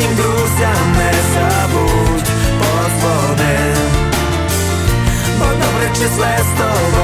справжнім друзям не забудь позвони, Бо добре числе з тобою